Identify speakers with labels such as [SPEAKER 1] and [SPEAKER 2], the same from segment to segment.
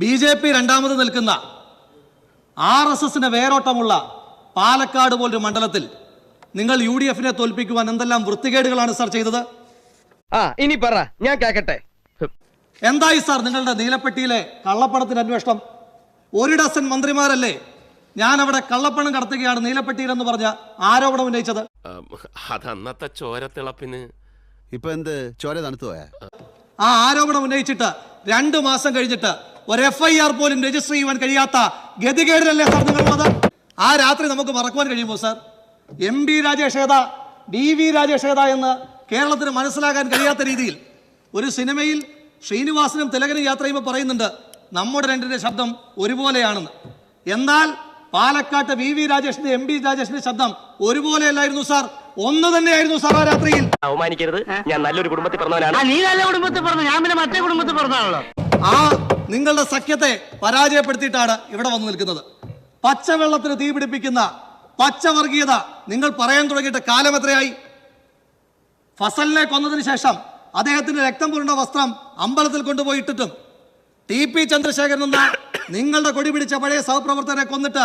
[SPEAKER 1] B J P രണ്ടാമത് നിൽക്കുന്ന R S എസിന് വേരോട്ടമുള്ള പാലക്കാട് പോലൊരു മണ്ഡലത്തിൽ നിങ്ങൾ യു ഡി എഫിനെ തോൽപ്പിക്കുവാൻ എന്തെല്ലാം വൃത്തികേടുകളാണ് സാർ ചെയ്തത്?
[SPEAKER 2] ആ ഇനി പറ. ഞാൻ കേക്കട്ടെ.
[SPEAKER 1] എന്തായി സാർ നിങ്ങളുടെ നീലപ്പെട്ടിയിലെ കള്ളപ്പണത്തിന്റെ അന്വേഷണം? ഒരു ഡസൻ മന്ത്രിമാരല്ലേ ഞാൻ അവിടെ കള്ളപ്പണം കടത്തുകയാണ് നീലപ്പെട്ടിയിൽ എന്ന് പറഞ്ഞ ആരോപണം ഉന്നയിച്ചത്?
[SPEAKER 3] അതന്നത്തെ ചോരത്തിളപ്പിന്.
[SPEAKER 4] ഇപ്പൊ എന്ത്? ചോര തണുത്തു പോയാ?
[SPEAKER 1] ആ ആരോപണം ഉന്നയിച്ചിട്ട് രണ്ടു മാസം കഴിഞ്ഞിട്ട് ഒരു എഫ് ഐ ആർ പോലും രജിസ്റ്റർ ചെയ്യുവാൻ കഴിയാത്ത ഗതികേടിലല്ലേ സാർ നിങ്ങളുള്ളത്? ആ രാത്രി നമുക്ക് മറക്കുവാൻ കഴിയുമോ സാർ? എം ബി രാജേഷ് ഏതാ? ഡി വി രാജേഷ് ഏതാ എന്ന് കേരളത്തിന് മനസ്സിലാക്കാൻ കഴിയാത്ത രീതിയിൽ ഒരു സിനിമയിൽ ശ്രീനിവാസനും തിലകനും യാത്ര ചെയ്യുമ്പോൾ പറയുന്നുണ്ട് നമ്മുടെ രണ്ടിന്റെ ശബ്ദം ഒരുപോലെയാണെന്ന്. എന്നാൽ പാലക്കാട്ട് വി വി രാജേഷിന്റെ എം ബി രാജേഷിന്റെ ശബ്ദം ഒരുപോലെയല്ലായിരുന്നു സാർ. ഒന്ന് തന്നെയായിരുന്നു സാർ ആ രാത്രിയിൽ.
[SPEAKER 2] അവമാനിക്കരുത്. ഞാൻ നല്ലൊരു കുടുംബത്തിൽ പറഞ്ഞവനാണ്
[SPEAKER 5] നീ നല്ല കുടുംബത്തിൽ പറഞ്ഞു ഞാൻ പിന്നെ മറ്റേ കുടുംബത്തിൽ പറഞ്ഞാണല്ലോ
[SPEAKER 1] ആ നിങ്ങളുടെ സഖ്യത്തെ പരാജയപ്പെടുത്തിയിട്ടാണ് ഇവിടെ വന്നു നിൽക്കുന്നത്. പച്ചവെള്ളത്തിന് തീ പിടിപ്പിക്കുന്ന പച്ചവർഗീയത നിങ്ങൾ പറയാൻ തുടങ്ങിയിട്ട് കാലം എത്രയായി? ഫസലിനെ കൊന്നതിന് ശേഷം അദ്ദേഹത്തിന്റെ രക്തം പുരണ്ട വസ്ത്രം അമ്പലത്തിൽ കൊണ്ടുപോയി ഇട്ടിട്ടും ടി പി ചന്ദ്രശേഖരൻ എന്ന നിങ്ങളുടെ കൊടി പിടിച്ച പഴയ സഹപ്രവർത്തകരെ കൊന്നിട്ട്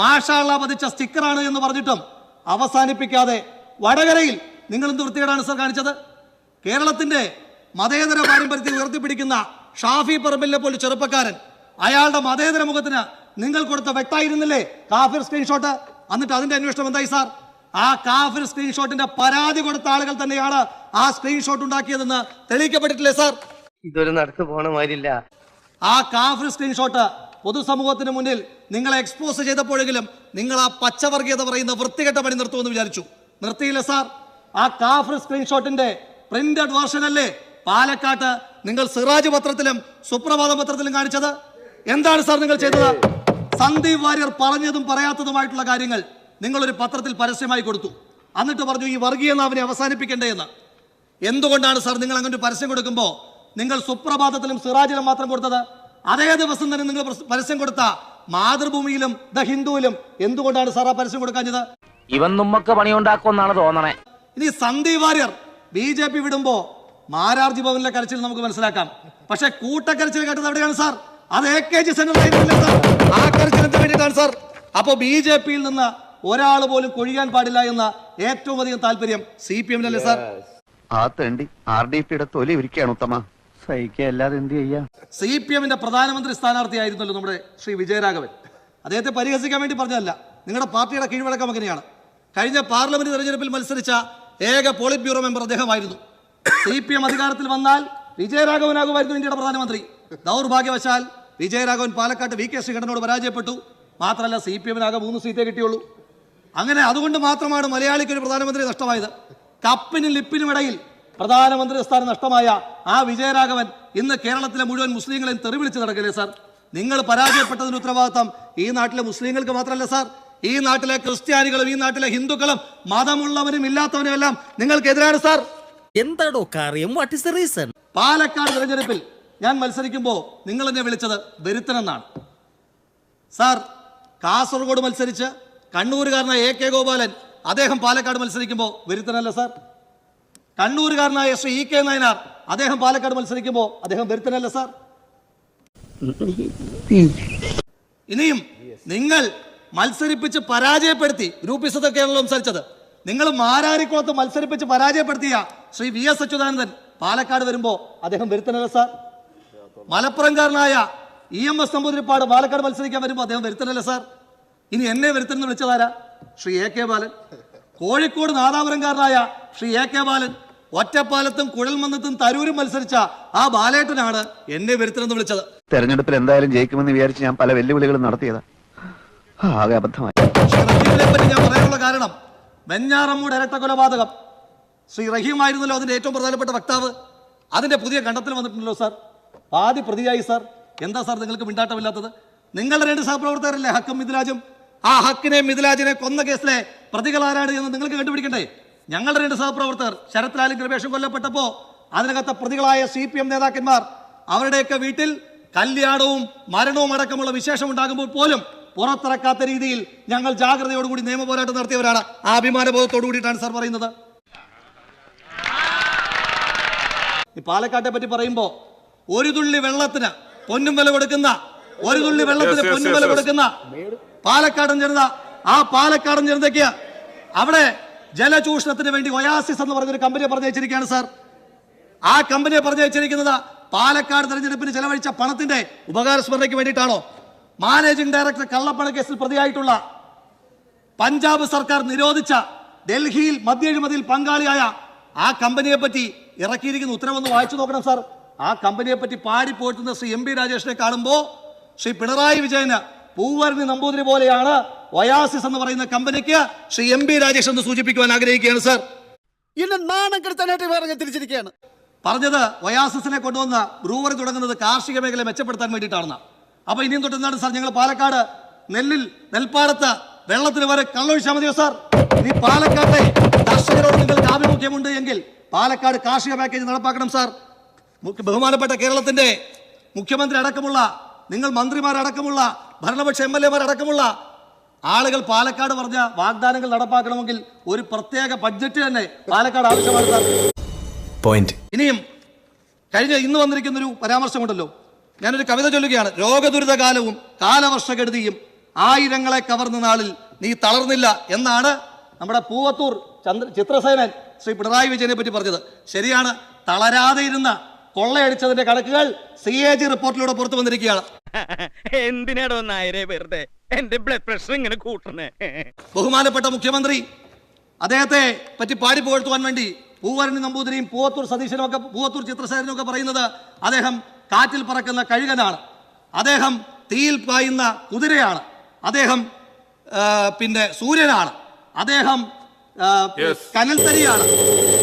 [SPEAKER 1] മാഷാള പതിച്ച സ്റ്റിക്കറാണ് എന്ന് പറഞ്ഞിട്ടും അവസാനിപ്പിക്കാതെ വടകരയിൽ നിങ്ങൾ എന്ത് വൃത്തികേടാണ് സർ കാണിച്ചത്? കേരളത്തിന്റെ മതേതര പാരമ്പര്യത്തെ ഉയർത്തിപ്പിടിക്കുന്ന ഷാഫി പറമ്പിലെ പോലെ ചെറുപ്പക്കാരൻ. അയാളുടെ മതേതര മുഖത്തിന് നിങ്ങൾ കൊടുത്ത വെട്ടായിരുന്നില്ലേ കാഫിർ സ്ക്രീൻഷോട്ട് എന്നിട്ട് അതിന്റെ അന്വേഷണം എന്തായി സാർ? ആ കാഫിർ സ്ക്രീൻഷോട്ടിന്റെ പരാതി കൊടുത്ത ആളുകൾ തന്നെയാണ് ആ സ്ക്രീൻഷോട്ട് ഉണ്ടാക്കിയതെന്ന് തെളിയിക്കപ്പെട്ടിട്ടില്ലേ സാർ?
[SPEAKER 2] ഇതൊരു നടക്ക് പോണ മാതിരില്ല.
[SPEAKER 1] ആ കാഫിർ സ്ക്രീൻഷോട്ട് പൊതുസമൂഹത്തിന് മുന്നിൽ നിങ്ങളെ എക്സ്പോസ് ചെയ്തപ്പോഴെങ്കിലും നിങ്ങൾ ആ പച്ചവർഗീയത പറയുന്ന വൃത്തികെട്ട പണി നിർത്തുമെന്ന് വിചാരിച്ചു. നിർത്തിയില്ല സാർ? ആ കാഫിർ സ്ക്രീൻഷോട്ടിന്റെ പ്രിന്റഡ് വേർഷൻ അല്ലേ? പാലക്കാട്ട് നിങ്ങൾ സിറാജ് പത്രത്തിലും സുപ്രഭാത പത്രത്തിലും കാണിച്ചത്? എന്താണ് സാർ നിങ്ങൾ ചെയ്തത്? സന്ദീപ് വാര്യർ പറഞ്ഞതും പറയാത്തതുമായിട്ടുള്ള കാര്യങ്ങൾ നിങ്ങൾ ഒരു പത്രത്തിൽ പരസ്യമായി കൊടുത്തു. എന്നിട്ട് പറഞ്ഞു ഈ വർഗീയ നാവിനെ അവസാനിപ്പിക്കണ്ടേ എന്ന്. എന്തുകൊണ്ടാണ് സാർ നിങ്ങൾ അങ്ങനെ ഒരു പരസ്യം കൊടുക്കുമ്പോൾ നിങ്ങൾ സുപ്രഭാതത്തിലും സിറാജിലും മാത്രം കൊടുത്തത്? അതേ ദിവസം തന്നെ നിങ്ങൾ പരസ്യം കൊടുത്ത മാതൃഭൂമിയിലും ദ ഹിന്ദുവിലും എന്തുകൊണ്ടാണ് സാർ ആ പരസ്യം കൊടുക്കാഞ്ഞത്?
[SPEAKER 5] ഇവൻ നമ്മക്ക് പണിയുണ്ടാക്കുമെന്നാണ് തോന്നണേ.
[SPEAKER 1] ഇനി Sandeep Warrier B J P വിടുമ്പോ Mararji ഭവനിലെ കരച്ചിൽ നമുക്ക് മനസ്സിലാക്കാം. പക്ഷെ കൂട്ടക്കരച്ചിൽ കേട്ടത് എവിടെയാണ് സാർ? അത് എ കെ ജി സെന്ററിലായിരുന്നില്ല സാർ? ആ കരച്ചിലിന് വേണ്ടിയിട്ടാണ് സാർ. അപ്പോ ബി ജെ പിയിൽ നിന്ന് ഒരാൾ പോലും കൊഴിയാൻ പാടില്ല എന്ന ഏറ്റവും അധികം താല്പര്യം സി പി എമ്മിനല്ലേ സാർ?
[SPEAKER 4] ആ തണ്ടി ആർ ഡി പിയുടെ തൊലി ഒരുക്കുകയാണ് ഉത്തമ.
[SPEAKER 5] സഹിക്കല്ലാതെ എന്ത് ചെയ്യാ?
[SPEAKER 1] സി പി എമ്മിന്റെ പ്രധാനമന്ത്രി സ്ഥാനാർത്ഥിയായിരുന്നല്ലോ നമ്മുടെ ശ്രീ വിജയരാഘവൻ. അദ്ദേഹത്തെ പരിഹസിക്കാൻ വേണ്ടി പറഞ്ഞതല്ല. നിങ്ങളുടെ പാർട്ടിയുടെ കീഴ്വഴക്കം എങ്ങനെയാണ് കഴിഞ്ഞ പാർലമെന്റ് തെരഞ്ഞെടുപ്പിൽ മത്സരിച്ച ഏക പോളിറ്റ് ബ്യൂറോ മെമ്പർ അദ്ദേഹമായിരുന്നു. സി പി എം അധികാരത്തിൽ വന്നാൽ വിജയരാഘവനാകുമായിരുന്നു ഇന്ത്യയുടെ പ്രധാനമന്ത്രി. ദൗർഭാഗ്യവശാൽ വിജയരാഘവൻ പാലക്കാട്ട് വി കെ ശ്രീകണ്ഠനോട് പരാജയപ്പെട്ടു. മാത്രമല്ല സി പി എമ്മിനാകെ മൂന്ന് സീറ്റേ കിട്ടിയുള്ളൂ. അങ്ങനെ അതുകൊണ്ട് മാത്രമാണ് മലയാളിക്ക് ഒരു പ്രധാനമന്ത്രി നഷ്ടമായത്. കപ്പിനും ലിപ്പിനും ഇടയിൽ പ്രധാനമന്ത്രി സ്ഥാനം നഷ്ടമായ ആ വിജയരാഘവൻ ഇന്ന് കേരളത്തിലെ മുഴുവൻ മുസ്ലിങ്ങളെയും തെറിവിളിച്ച് നടക്കില്ലേ സാർ? നിങ്ങൾ പരാജയപ്പെട്ടതിന് ഉത്തരവാദിത്തം ഈ നാട്ടിലെ മുസ്ലിങ്ങൾക്ക് മാത്രമല്ല സാർ. ഈ നാട്ടിലെ ക്രിസ്ത്യാനികളും ഈ നാട്ടിലെ ഹിന്ദുക്കളും മതമുള്ളവരും ഇല്ലാത്തവരും എല്ലാം നിങ്ങൾക്കെതിരാണ് സാർ.
[SPEAKER 6] എന്താടോ കാര്യം? What is the reason
[SPEAKER 1] Palakkad തെരഞ്ഞെടുപ്പിൽ ഞാൻ മത്സരിക്കുമ്പോൾ നിങ്ങൾ എന്നെ വിളിച്ചത് വരുത്തനെന്നാണ് സാർ കാസർഗോഡ് മത്സരിച്ച് കണ്ണൂരുകാരനായ എ കെ ഗോപാലൻ അദ്ദേഹം പാലക്കാട് മത്സരിക്കുമ്പോൾ വരുത്തനല്ല സാർ. കണ്ണൂരുകാരനായ ശ്രീ ഇ കെ നയനാർ അദ്ദേഹം പാലക്കാട് മത്സരിക്കുമ്പോൾ അദ്ദേഹം വരുത്തനല്ല സാർ. ഇനിയും നിങ്ങൾ മത്സരിപ്പിച്ച് പരാജയപ്പെടുത്തി ഗ്രൂപ്പിസത്തൊക്കെയാണല്ലോ സംസാരിച്ചത്. നിങ്ങൾ മാരാരിക്കുളത്ത് മത്സരിപ്പിച്ച് പരാജയപ്പെടുത്തിയ ശ്രീ വി എസ് അച്യുതാനന്ദൻ പാലക്കാട് വരുമ്പോ അദ്ദേഹം വരുത്തനല്ല sir. മലപ്പുറംകാരനായ E M S Namboodiripad Palakkad മത്സരിക്കാൻ വരുമ്പോ അദ്ദേഹം വരുത്തനല്ല സാർ. ഇനി എന്നെ വരുത്തനെന്ന് വിളിച്ചതാരാ ശ്രീ എ കെ ബാലൻ. കോഴിക്കോട് നാദാപുരംകാരനായ ശ്രീ എ കെ ബാലൻ ഒറ്റപ്പാലത്തും കുഴൽമന്നത്തും തരൂരും മത്സരിച്ച ആ ബാലേട്ടനാണ് എന്നെ വരുത്തനെന്ന് വിളിച്ചത്.
[SPEAKER 4] തെരഞ്ഞെടുപ്പിൽ എന്തായാലും ജയിക്കുമെന്ന് വിചാരിച്ച് ഞാൻ പല വെല്ലുവിളികളും നടത്തിയതാ. ആകെ അബദ്ധമായി.
[SPEAKER 1] ഞാൻ പറയാനുള്ള കാരണം വെഞ്ഞാറമ്മൂട് ഇരട്ട കൊലപാതകം. ശ്രീ റഹീം ആയിരുന്നല്ലോ അതിന്റെ ഏറ്റവും പ്രധാനപ്പെട്ട വക്താവ്. അതിന്റെ പുതിയ കണ്ടെത്തൽ വന്നിട്ടുണ്ടല്ലോ സാർ. പാതി പ്രതിയായി സാർ. എന്താ സാർ നിങ്ങൾക്ക് മിണ്ടാട്ടമില്ലാത്തത്? നിങ്ങളുടെ രണ്ട് സഹപ്രവർത്തകരല്ലേ ഹക്കും മിഥിലാജും ആ ഹക്കിനെ മിഥിലാജിനെ കൊന്ന കേസിലെ പ്രതികൾ ആരാണ് എന്ന് നിങ്ങൾക്ക് കണ്ടുപിടിക്കണ്ടേ? ഞങ്ങളുടെ രണ്ട് സഹപ്രവർത്തകർ ശരത് ലാലും കൃപേഷും കൊല്ലപ്പെട്ടപ്പോൾ അതിനകത്തെ പ്രതികളായ സി പി എം നേതാക്കന്മാർ അവരുടെയൊക്കെ വീട്ടിൽ കല്യാണവും മരണവും അടക്കമുള്ള വിശേഷം ഉണ്ടാകുമ്പോൾ പോലും പുറത്തിറക്കാത്ത രീതിയിൽ ഞങ്ങൾ ജാഗ്രതയോടുകൂടി നിയമ പോരാട്ടം നടത്തിയവരാണ്. ആ അഭിമാനബോധത്തോടു കൂടിയിട്ടാണ് സാർ പറയുന്നത്. ഈ പാലക്കാട്ടെ പറ്റി പറയുമ്പോൾ ഒരു തുള്ളി വെള്ളത്തിന് പൊന്നും വില കൊടുക്കുന്ന ഒരു തുള്ളി വെള്ളത്തിന്
[SPEAKER 3] പൊന്നും yes.
[SPEAKER 1] കൊടുക്കുന്ന പാലക്കാടൻ ജനത ആ പാലക്കാടൻ ജനതയ്ക്ക് അവിടെ ജലചൂഷണത്തിന് വേണ്ടി ഒയാസിസ് എന്ന് പറഞ്ഞൊരു കമ്പനിയെ പറഞ്ഞു വെച്ചിരിക്കുകയാണ് സാർ. ആ കമ്പനിയെ പറഞ്ഞു വെച്ചിരിക്കുന്നത് പാലക്കാട് തെരഞ്ഞെടുപ്പിന് ചെലവഴിച്ച പണത്തിന്റെ ഉപകാരസ്മരണയ്ക്ക് വേണ്ടിയിട്ടാണോ? മാനേജിംഗ് ഡയറക്ടർ കള്ളപ്പണ കേസിൽ പ്രതിയായിട്ടുള്ള പഞ്ചാബ് സർക്കാർ നിരോധിച്ച ഡൽഹിയിൽ മദ്യഴിമതിയിൽ പങ്കാളിയായ ആ കമ്പനിയെ പറ്റി ഇറക്കിയിരിക്കുന്ന ഉത്തരവൊന്ന് വായിച്ചു നോക്കണം സാർ. ആ കമ്പനിയെ പറ്റി പാടിപ്പോറ്റുന്ന ശ്രീ എം പി രാജേഷിനെ കാണുമ്പോൾ ശ്രീ പിണറായി വിജയന് പൂവരണി നമ്പൂതിരി പോലെയാണ് ഒയാസിസ് എന്ന് പറയുന്ന കമ്പനിക്ക് ശ്രീ എം പി രാജേഷ് എന്ന് സൂചിപ്പിക്കുവാൻ ആഗ്രഹിക്കുകയാണ് സാർ.
[SPEAKER 6] എന്നെ നാണം കെടുത്താനായിട്ട് പറഞ്ഞ് തിരിച്ചിരിക്കുകയാണ്.
[SPEAKER 1] പറഞ്ഞത് ഒയാസിസിനെ കൊണ്ടുവന്ന ബ്രൂവറി തുടങ്ങുന്നത് കാർഷിക മേഖല മെച്ചപ്പെടുത്താൻ വേണ്ടിയിട്ടാണെന്ന്. അപ്പൊ ഇനിയും തൊട്ട് എന്താണ് സാർ ഞങ്ങൾ പാലക്കാട് നെല്ലിൽ നെൽപ്പാടത്ത് വെള്ളത്തിന് വരെ കള്ളൊഴിച്ചാൽ മതിയോ സാർ? ഇനി പാലക്കാട്ടെ കർഷകരോട് നിങ്ങൾക്ക് ആഭിമുഖ്യമുണ്ട് എങ്കിൽ പാലക്കാട് കാർഷിക പാക്കേജ് നടപ്പാക്കണം സാർ. ബഹുമാനപ്പെട്ട കേരളത്തിന്റെ മുഖ്യമന്ത്രി അടക്കമുള്ള നിങ്ങൾ മന്ത്രിമാരടക്കമുള്ള ഭരണപക്ഷ എം എൽ എമാരടക്കമുള്ള ആളുകൾ പാലക്കാട് പറഞ്ഞ വാഗ്ദാനങ്ങൾ നടപ്പാക്കണമെങ്കിൽ ഒരു പ്രത്യേക ബഡ്ജറ്റ് തന്നെ പാലക്കാട് ആവശ്യമാണ് സാർ.
[SPEAKER 7] പോയിന്റ്.
[SPEAKER 1] ഇനിയും കഴിഞ്ഞ ഇന്ന് വന്നിരിക്കുന്ന ഒരു പരാമർശമുണ്ടല്ലോ. ഞാനൊരു കവിത ചൊല്ലുകയാണ്. രോഗദുരിതകാലവും കാലവർഷകെടുതിയും ആയിരങ്ങളെ കവർന്ന നാളിൽ നീ തളർന്നില്ല എന്നാണ് നമ്മുടെ പൂവത്തൂർ ചന്ദ്ര ചിത്രസേനൻ ശ്രീ പിണറായി വിജയനെ പറ്റി പറഞ്ഞത്. ശരിയാണ് തളരാതെ ഇരുന്ന കൊള്ളയടിച്ചതിന്റെ കണക്കുകൾ സി എ ജി റിപ്പോർട്ടിലൂടെ പുറത്തു വന്നിരിക്കുകയാണ്.
[SPEAKER 5] എന്തിനാടോ നായരെ വെറുതെ? എന്റെ ബ്ലഡ് പ്രഷർ ഇങ്ങനെ കൂട്ടണേ
[SPEAKER 1] ബഹുമാനപ്പെട്ട മുഖ്യമന്ത്രി അദ്ദേഹത്തെ പറ്റി പാടി പുകഴ്ത്തുവാൻ വേണ്ടി പൂവരണി നമ്പൂതിരിയും പൂവത്തൂർ സതീശനും ഒക്കെ പൂവത്തൂർ ചിത്രസേനനും ഒക്കെ പറയുന്നത് അദ്ദേഹം കാറ്റിൽ പറക്കുന്ന കഴുകനാണ്. അദ്ദേഹം തീയിൽ പായുന്ന കുതിരയാണ്. അദ്ദേഹം പിന്നെ സൂര്യനാണ്. അദ്ദേഹം. കനൽത്തരിയാണ്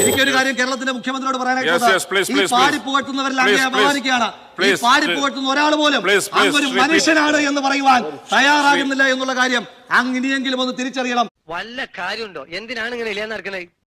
[SPEAKER 1] എനിക്കൊരു കാര്യം കേരളത്തിന്റെ മുഖ്യമന്ത്രിയോട് പറയാനായിട്ട് പാടി. പുകഴ്ത്തുന്നവരിൽ
[SPEAKER 3] അങ്ങനെ
[SPEAKER 1] അപമാനിക്കുകയാണ്. ഈ പാടി പുകഴ്ത്തുന്ന ഒരാൾ പോലും അങ്ങൊരു മനുഷ്യനാണ് എന്ന് പറയുവാൻ തയ്യാറാകുന്നില്ല എന്നുള്ള കാര്യം അങ്ങനെയെങ്കിലും ഒന്ന് തിരിച്ചറിയണം.
[SPEAKER 2] വല്ല കാര്യമുണ്ടോ? എന്തിനാണ് ഇങ്ങനെ ഇല്ലാന്ന് നടക്കണേ?